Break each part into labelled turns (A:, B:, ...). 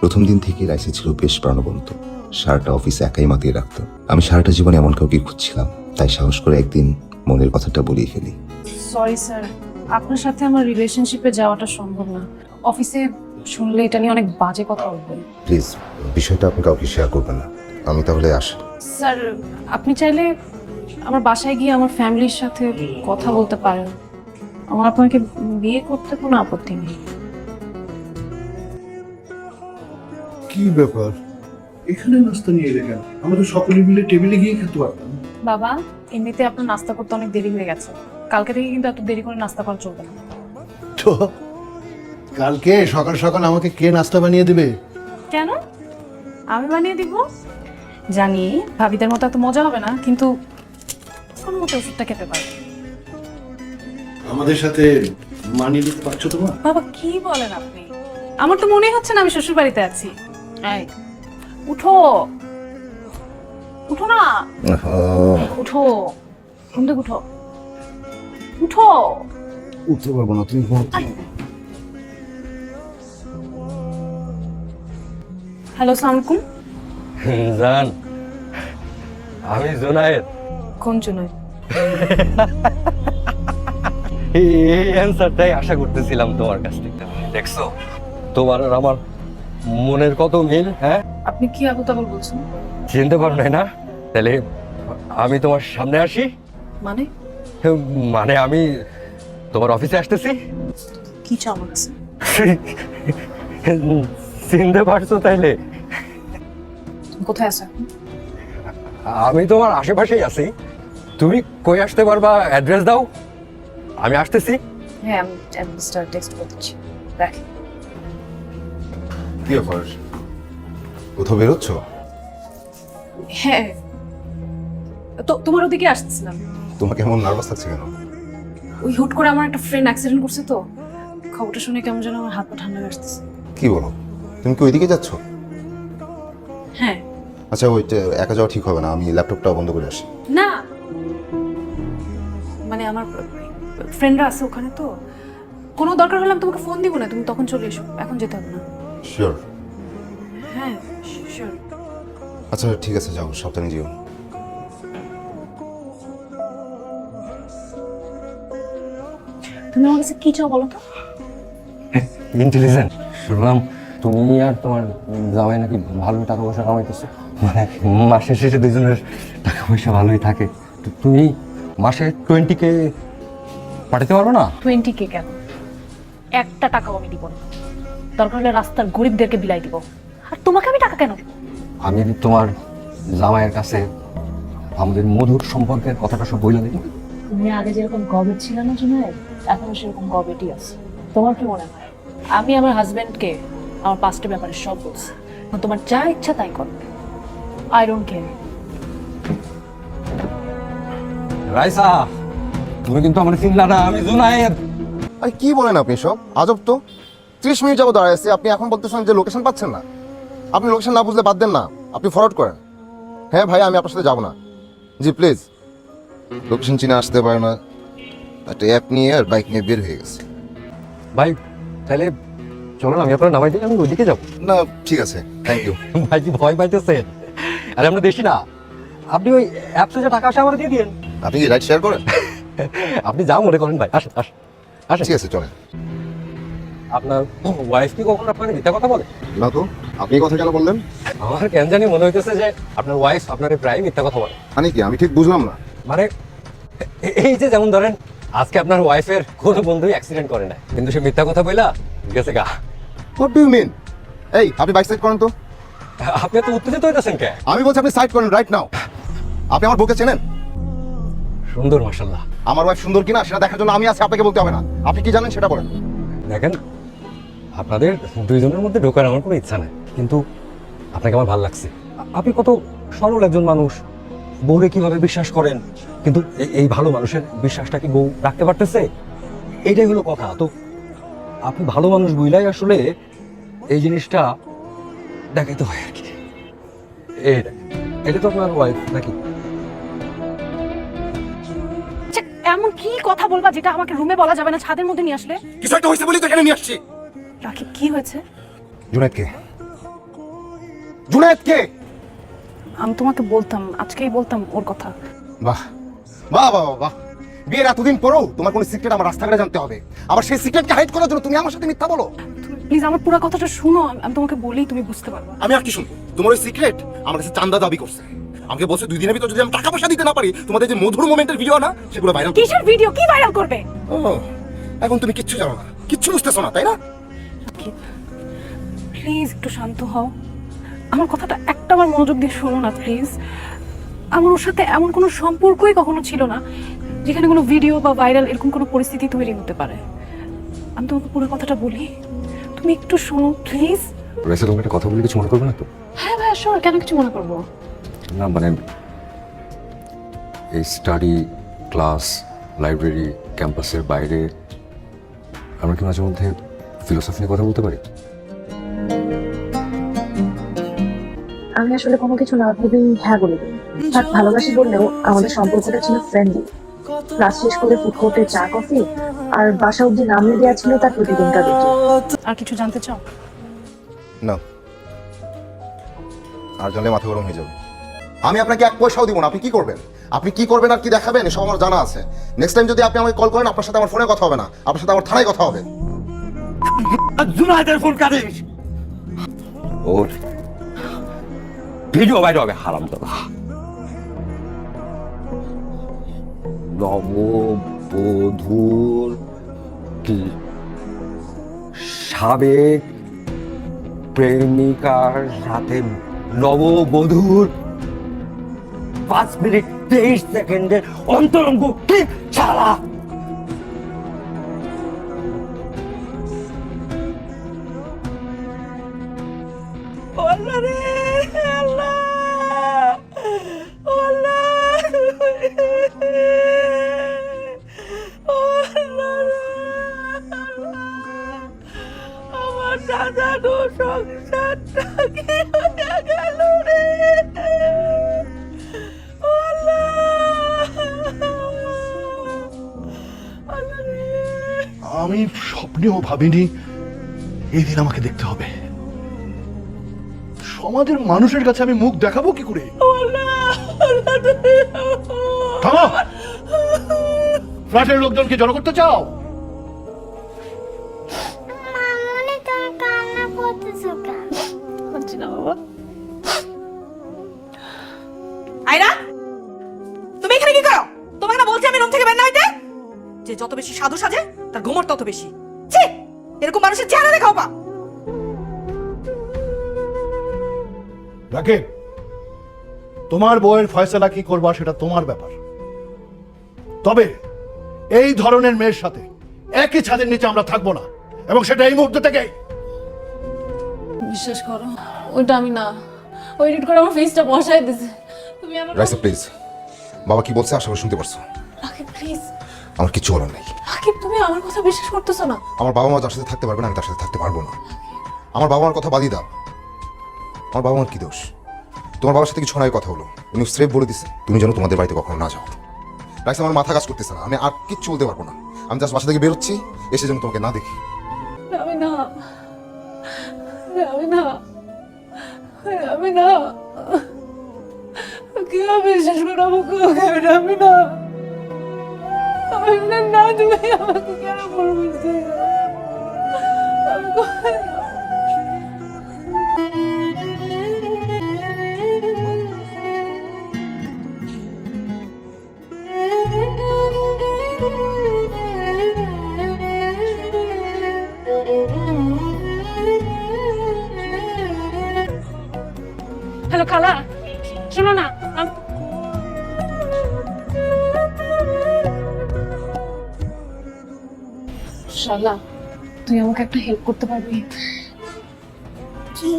A: প্রথম দিন থেকে রাইসা ছিল বেশ প্রাণবন্ত। সারাটা অফিসে একাই মাতিয়ে রাখতো। আমি সারাটা জীবনে এমন কাউকে খুঁজছিলাম তাই সাহস করে একদিন মনের কথাটা বলিয়ে ফেলি।
B: সরি স্যার আপনার সাথে আমার রিলেশনশিপে যাওয়াটা সম্ভব না। অফিসে শুনলে এটা নিয়ে অনেক বাজে কথা বলবেন
A: প্লিজ বিষয়টা আপনি কাউকে শেয়ার করবেন না। আমি তাহলে আসি।
B: স্যার আপনি চাইলে আমার বাসায় গিয়ে আমার ফ্যামিলির সাথে কথা বলতে পারেন। আমার আপনাকে বিয়ে করতে কোনো আপত্তি নেই।
C: কি ব্যাপার? এখানে নাস্তা নিয়ে এলে কেন? আমরা তো সকলে মিলে টেবিলে গিয়ে খেতে পারতাম।
B: বাবা এমনিতে আপনার নাস্তা করতে অনেক দেরি হয়ে গেছে। কালকে থেকে কিন্তু এত দেরি করে নাস্তা করা চলবে না।
C: তো কালকে সকাল সকাল আমাকে কে নাস্তা বানিয়ে দেবে?
B: কেন? আমি বানিয়ে দিব? জানি ভাবিদের মতো এত মজা হবে না কিন্তু কোনো মতো ওষুধটা খেতে পারবে
C: আমাদের সাথে মানিয়ে নিতে পারছ তোমার?
B: বাবা কি বলেন আপনি? আমার তো মনে হচ্ছে না আমি শ্বশুর বাড়িতে আছি। এই উঠো। উঠো না। উঠো। ঘুম থেকে উঠো। উঠো।
C: উঠতে পারব না তুমি ঘুমো।
B: হ্যালো
D: জান আমি জোনায়েদ।
B: কোন জন্য
D: এই অ্যান্সারটাই আশা করতেছিলাম তোমার কাছ থেকে। দেখছ? তোমার আর আমার মনের কত মিল হ্যাঁ?
B: আপনি কি আবু তাবল বলছেন?
D: চিনতে পারো নাই না। তাহলে আমি তোমার সামনে আসি।
B: মানে?
D: মানে আমি তোমার অফিসে আসতেছি।
B: কি আমার
D: চিনতে পারছ তাইলে?
B: কোথায় আছো
D: আমি তোমার আশেপাশেই আছি। তুমি কই আসতে পারবা অ্যাড্রেস দাও। আমি আসতেছি।
B: হ্যাঁ আমি অ্যাড্রেসটা টেক্সট করে দিচ্ছি দেখ
A: কি ব্যাপার কোথাও বেরোচ্ছ?
B: হ্যাঁ। তো তোমার ওদিকে আসতেছিলাম।
A: তোমাকে এমন নার্ভাস লাগছে কেন?
B: ওই হুট করে আমার একটা ফ্রেন্ড অ্যাক্সিডেন্ট করছে তো। খবরটা শুনে কেমন যেন আমার হাত পা ঠান্ডা আসতেছে।
A: কি বলো? তুমি কি ওইদিকে যাচ্ছ?
B: হ্যাঁ।
A: আচ্ছা ওই একা যাওয়া ঠিক হবে না আমি ল্যাপটপটা বন্ধ করে আসি।
B: না। মানে আমার ফ্রেন্ডরা আছে ওখানে তো। কোনো দরকার হলে আমি তোমাকে ফোন দিব না তুমি তখন চলে এসো এখন যেতে হবে না।
A: শিওর
B: হ্যাঁ শিওর
A: আচ্ছা ঠিক আছে যাও সাবধানে যেও।
B: তুমি আমার কাছে কি চাও বলো তো?
D: ইন্টেলিজেন্ট। শুনলাম তুমি আর তোমার জামাই নাকি ভালো টাকা পয়সা কামাইতেছো। মানে মাসের শেষে দুজনের টাকা পয়সা ভালোই থাকে। তো তুমি মাসে টোয়েন্টি কে পাঠাতে পারবে না?
B: টোয়েন্টি কে কেন? একটা টাকাও আমি দিব না। দরকার হলে রাস্তার গরিবদেরকে বিলাই দিব। আর তোমাকে আমি টাকা কেন? দিব?
D: আমি তোমার জামাইয়ের কাছে আমাদের মধুর সম্পর্কের কথাটা সব বইলা দিই
B: তুমি আগে যেরকম গবেট ছিল না জুনায়েদ এখনও সেরকম গবেটই আছে। তোমার কি মনে হয়? আমি আমার হাজবেন্ডকে আমার পাস্টের ব্যাপারে সব বলছি। তোমার যা ইচ্ছা তাই করো। আই ডোন্ট কেয়ার
D: রাইসা তুমি কিন্তু আমার চিনলা না আমি জুনায়েদ।
A: আরে কি বলেন আপনি সব? আজব তো। ত্রিশ মিনিট যাব দাঁড়ায় আছি। আপনি এখন বলতেছেন যে লোকেশন পাচ্ছেন না। আপনি লোকেশন না বুঝলে বাদ দেন না। আপনি ফরওয়ার্ড করেন। হ্যাঁ ভাই আমি আপনার সাথে যাব না। জি প্লিজ লোকেশন চিনে আসতে পারে না। একটা অ্যাপ নিয়ে আর বাইক নিয়ে বের হয়ে গেছে।
D: ভাই তাহলে চলো না আমি আপনার নামাই দিই আমি ওইদিকে যাব।
A: না ঠিক আছে। থ্যাংক ইউ
D: ভাই কি ভয় পাইতেছেন? আরে আমরা দেখি না। আপনি ওই অ্যাপসে যে টাকা আসে আমার দিয়ে দিন
A: আপনি কি রাইট শেয়ার করেন?
D: আপনি যা মনে করেন ভাই আসেন আসেন আসেন।
A: ঠিক আছে চলেন।
D: আপনার ওয়াইফ কি কখনো আপনাকে মিথ্যা কথা বলে?
A: না তো আপনি এই কথা কেন বললেন?
D: আমার কেন জানি মনে হইতেছে যে আপনার ওয়াইফ আপনার প্রায় মিথ্যা কথা বলে।
A: মানে কি? আমি ঠিক বুঝলাম না।
D: মানে এই যে যেমন ধরেন আজকে আপনার ওয়াইফের কোনো বন্ধুই অ্যাক্সিডেন্ট করে না কিন্তু সে মিথ্যা কথা বইলা গেছে গা।
A: হোয়াট ডু ইউ মিন এই আপনি বাইক সাইড করেন তো।
D: আপনি তো উত্তেজিত হইতেছেন কে
A: আমি বলছি আপনি সাইড করেন রাইট নাও আপনি আমার বউকে চেনেন?
D: সুন্দর মাসাল্লাহ
A: আমার ওয়াইফ সুন্দর কিনা সেটা দেখার জন্য আমি আছি আপনাকে বলতে হবে না। আপনি কি জানেন সেটা বলেন।
D: দেখেন আপনাদের দুইজনের মধ্যে ঢোকার আমার কোনো ইচ্ছা নাই। কিন্তু আপনাকে আমার ভালো লাগছে। আপনি কত সরল একজন মানুষ। বউরে কীভাবে বিশ্বাস করেন? কিন্তু এই- এই ভালো মানুষের বিশ্বাসটা কি বউ রাখতে পারতেছে? এইটাই হলো কথা। তো আপনি ভালো মানুষ বুঝলাই আসলে এই জিনিসটা দেখাইতে হয় আর কি। এই এটা তো আপনার ওয়াইফ নাকি?
B: এমন কি কথা বলবা যেটা আমাকে রুমে বলা যাবে না ছাদের মধ্যে নিয়ে আসলে?
A: কিছু একটা হয়েছে বলি তো এখানে নিয়ে আসছি।
B: রাখি কি হয়েছে?
A: জুনাইদকে জুনায়েদ কে
B: আমি তোমাকে বলতাম আজকেই বলতাম ওর কথা।
A: বাহ। বাহ বাহ বাহ, বিয়ের এতদিন পরেও তোমার কোনো সিক্রেট আমার রাস্তাঘাটে জানতে হবে। আবার সেই সিক্রেটকে হাইড করার জন্য তুমি আমার সাথে মিথ্যা বলো।
B: তুমি প্লিজ আমার পুরো কথাটা শুনো আমি- তোমাকে বলি তুমি বুঝতে পারবে।
A: আমি আর কি শুনব? তোমার ওই সিক্রেট আমার কাছে চান্দা দাবি করছে। আমাকে বলছে দুই দিনের ভিতর যদি আমি টাকা পয়সা দিতে না পারি তোমাদের যে মধুর মোমেন্টের ভিডিও না সেগুলো ভাইরাল
B: কিসের ভিডিও কি ভাইরাল করবে?
A: ও এখন তুমি কিচ্ছু জানো না। কিচ্ছু বুঝতেছো না তাই না?
B: প্লিজ একটু শান্ত হও। আমার কথাটা একটা আমার মনোযোগ দিয়ে শোনো না প্লিজ। আমার ওর সাথে এমন কোনো সম্পর্কই কখনো ছিল না যেখানে কোনো ভিডিও বা ভাইরাল এরকম কোনো পরিস্থিতি তৈরি হতে পারে। আমি তোমাকে পুরো কথাটা বলি তুমি একটু শোনো প্লিজ।
E: রাইসা তোমাকে একটা কথা বলে কিছু মনে করবে না তো?
B: হ্যাঁ ভাইয়া শোনো কেন কিছু মনে করব?
E: না মানে এই স্টাডি ক্লাস লাইব্রেরি ক্যাম্পাসের বাইরে আমরা কি মাঝে মধ্যে ফিলোসফি নিয়ে কথা বলতে পারি?
F: আমি আসলে কোনো কিছু না ভেবেই হ্যাঁ বলে দিই। ভালোবাসি বললেও আমাদের সম্পর্কটা ছিল ফ্রেন্ডলি ক্লাস শেষ করে ফুড কোর্টে চা কফি আর বাসা অব্দি নামিয়ে দেওয়া ছিল তার প্রতিদিনকার রুটিন
B: আর কিছু জানতে চাও?
A: না। আর জানলে মাথা গরম হয়ে যাবে। আমি আপনাকে এক পয়সাও দিব না আপনি কি করবেন? আপনি কি করবেন আর কি দেখাবেন এসব আমার জানা আছে। নেক্সট টাইম যদি আপনি আমাকে কল করেন আপনার সাথে আমার ফোনে কথা হবে না। আপনার সাথে আমার থানায় কথা হবে।
D: জুনাইদের ফোন কাটিস। ওর ভিডিও বাইরে হবে হারাম দাদা নববধূর কি সাবেক প্রেমিকার সাথে নববধূর পাঁচ মিনিট তেইশ সেকেন্ডের অন্তরঙ্গ কি ছাড়া আমার সংসারটা কি হয়ে গেল রে।
C: আমি স্বপ্নেও ভাবিনি এই দিন আমাকে দেখতে হবে। সমাজের মানুষের কাছে আমি মুখ দেখাবো কি করে? ফ্ল্যাটের লোকজনকে জড়ো করতে চাও?
G: তত বেশি। ছি! এরকম মানুষের চেহারা দেখাও পা
C: রাকিব তোমার বউয়ের ফয়সালা কি করবা সেটা তোমার ব্যাপার। তবে এই ধরনের মেয়ের সাথে একই ছাদের নিচে আমরা থাকব না এবং সেটা এই মুহূর্ত থেকে
B: বিশ্বাস করো ওইটা আমি না। ওই এডিট করে আমার ফেসটা বসাই দিছে। তুমি আমার
A: রাইসা প্লিজ বাবা কি বলছে? আশা করি শুনতে পারছ।
B: রাকিব প্লিজ
A: আমার কিছু বলার নেই।
B: রাকিব তুমি আমার কথা বিশ্বাস করতেছো না?
A: আমার বাবা মা যার সাথে থাকতে পারবে না আমি তার সাথে থাকতে পারব না। আমার বাবা মার কথা বাদই দাও। আমার বাবা মার কি দোষ? তোমার বাবার সাথে কিছু নয় কথা হলো। উনি স্রেফ বলে দিছে তুমি যেন তোমাদের বাড়িতে কখনো না যাও। রাইসা আমার মাথা কাজ করতেছে না আমি আর কিচ্ছু বলতে পারব না। আমি জাস্ট বাসা থেকে বেরোচ্ছি এসে যেন তোমাকে না দেখি।
B: আমি না আমি না আমি না। বিশ্বাস আমি না। আমি না না তুমি আমাকে কেন বলবে আমি শালা তুই আমাকে একটা হেল্প করতে পারবি?
H: কি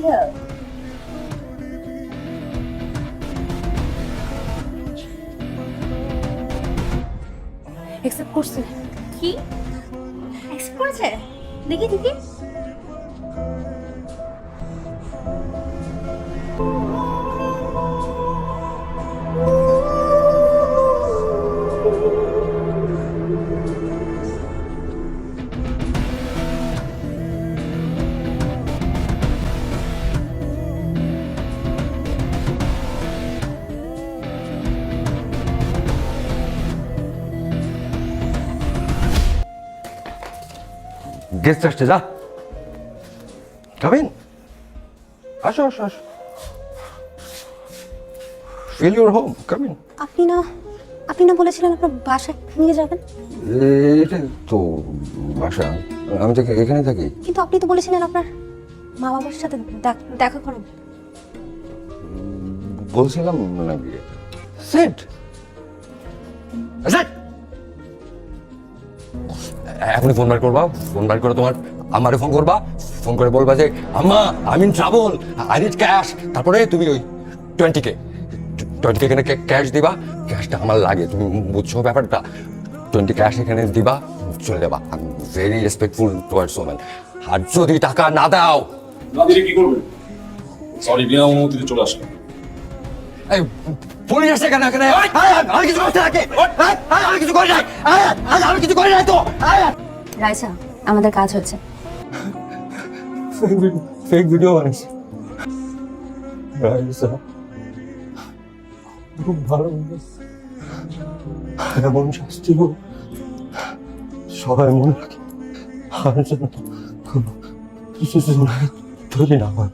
B: অ্যাকসেপ্ট করছে।
H: কি? অ্যাকসেপ্ট করেছে? দেখি দেখি।
D: গেস্ট আসছে যা কামিন আসো আসো আসো ফিল ইউর হোম কামিন
H: আপনি না আপনি না বলেছিলেন আপনার বাসায় নিয়ে যাবেন?
D: এটা তো বাসা আমি তো এখানে থাকি।
H: কিন্তু আপনি তো বলেছিলেন আপনার মা বাবার সাথে দেখ- দেখা করুন।
D: বলছিলাম নাকি? সেট। সেট! এখনই ফোন বার করবা ফোন বার করে তোমার আমারে ফোন করবা ফোন করে বলবা যে আম্মা I mean travel I need cash তারপরে তুমি ওই টোয়েন্টি কে টোয়েন্টি কে এখানে ক্যাশ দিবা ক্যাশটা আমার লাগে তুমি বুঝছ ব্যাপারটা? টোয়েন্টি ক্যাশ এখানে দিবা চলে যাবা। I very respectful towards women আর যদি টাকা না দাও
I: না দিলে কি করবে? সরি বিনা অনুমতিতে চলে আসলো
D: এই পুলিশ আসছে কেন এই, আমি কিছু করতে নাকি আমি কিছু করি নাই। আমি কিছু করি নাই তো।
H: রাইসা আমাদের কাজ হচ্ছে।
D: ফেক ভিডিও বানিয়েছে রাইসা খুব ভালো এমন শাস্তি হোক সবাই মনে রাখে। কোনো কিছু যেন তৈরি না হয়।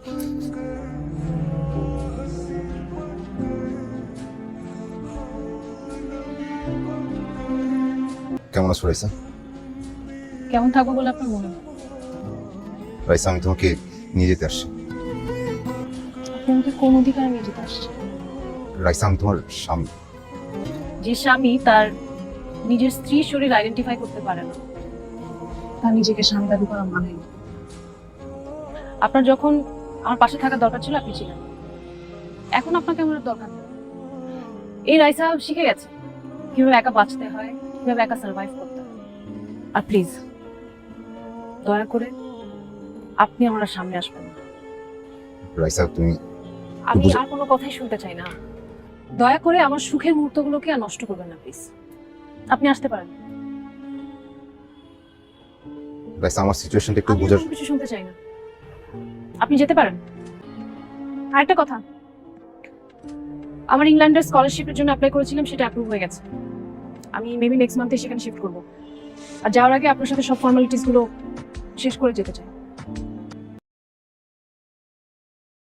A: কেমন আছো রাইসা?
B: কেমন থাকব বলে আপনার মনে হয়?
A: রাইসা আমি তোমাকে নিয়ে যেতে আসছি।
B: আপনি আমাকে কোন অধিকারে নিয়ে যেতে আসছেন?
A: রাইসা আমি তোমার স্বামী।
B: যে স্বামী তার নিজের স্ত্রীর শরীর আইডেন্টিফাই করতে পারে না তার নিজেকে স্বামী দাবি করা মানে না। আপনার যখন আমার পাশে থাকার দরকার ছিল আপনি ছিলেন। এখন আপনাকে আমার আর দরকার নেই। এই রাইসা শিখে গেছে কীভাবে একা বাঁচতে হয় কীভাবে একা সার্ভাইভ করতে আর প্লিজ দয়া করে আপনি আমার সামনে আসবেন না।
A: রাইসা তুমি
B: আমি আর কোনো কথাই শুনতে চাই না। দয়া করে আমার সুখের মুহূর্তগুলোকে আর নষ্ট করবেন না প্লিজ আপনি আসতে পারেন।
A: রাইসা আমার সিচুয়েশনটা একটু বোঝার
B: কিছু শুনতে চাই না। আপনি যেতে পারেন। আরেকটা কথা। আমার ইংল্যান্ডের স্কলারশিপের জন্য অ্যাপ্লাই করেছিলাম সেটা অ্যাপ্রুভ হয়ে গেছে। আমি মেবি নেক্সট মান্থে সেখানে শিফট করব। আর যাওয়ার আগে আপনার সাথে সব ফর্মালিটিসগুলো শেষ করে যেতে চাই।